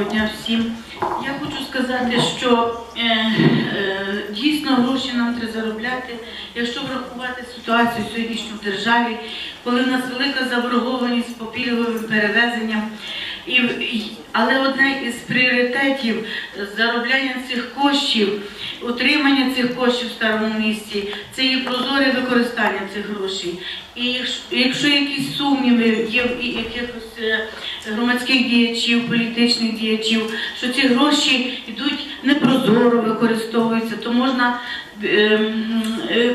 Доброго дня всім. Я хочу сказати, що е, е, дійсно гроші нам треба заробляти. Якщо врахувати ситуацію сьогоднішню в державі, коли в нас велика заборгованість по пільговим перевезенням. І, і- але одне із пріоритетів заробляння цих коштів, утримання цих коштів в старому місті, це є прозоре використання цих грошей. І якщо, якщо якісь сумніви є в якихось е, громадських діячів, політичних діячів, що ці гроші йдуть непрозоро використовуються, то можна ем, е,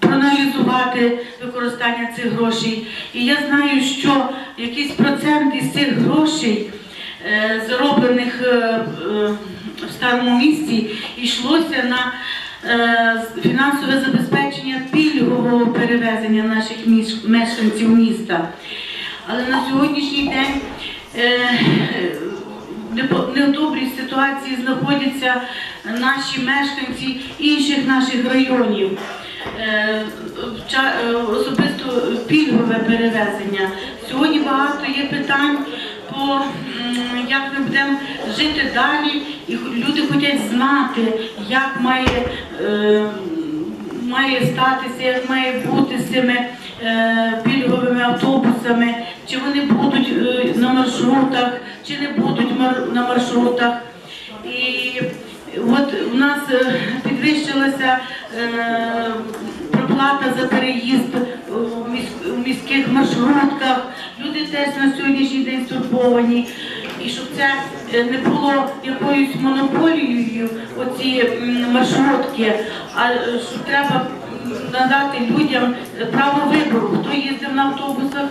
проаналізувати використання цих грошей. І я знаю, що якийсь процент із цих грошей, е, зароблених е, е, в старому місті, йшлося на фінансове забезпечення пільгового перевезення наших мешканців міста. Але на сьогоднішній день не в добрій ситуації знаходяться наші мешканці інших наших районів. Е, е, Особисто пільгове перевезення. Сьогодні багато є питань по як ми будемо жити далі, і люди хочуть знати, як має, е, має статися, як має бути з цими пільговими автобусами, чи вони будуть на маршрутах, чи не будуть на маршрутах. І нас е, підвищилася е, проплата за переїзд у міських маршрутках. Люди теж на сьогоднішній день стурбовані. І щоб це е, не було якоюсь монополією, оці маршрутки, а що треба надати людям право вибору, хто їздив на автобусах,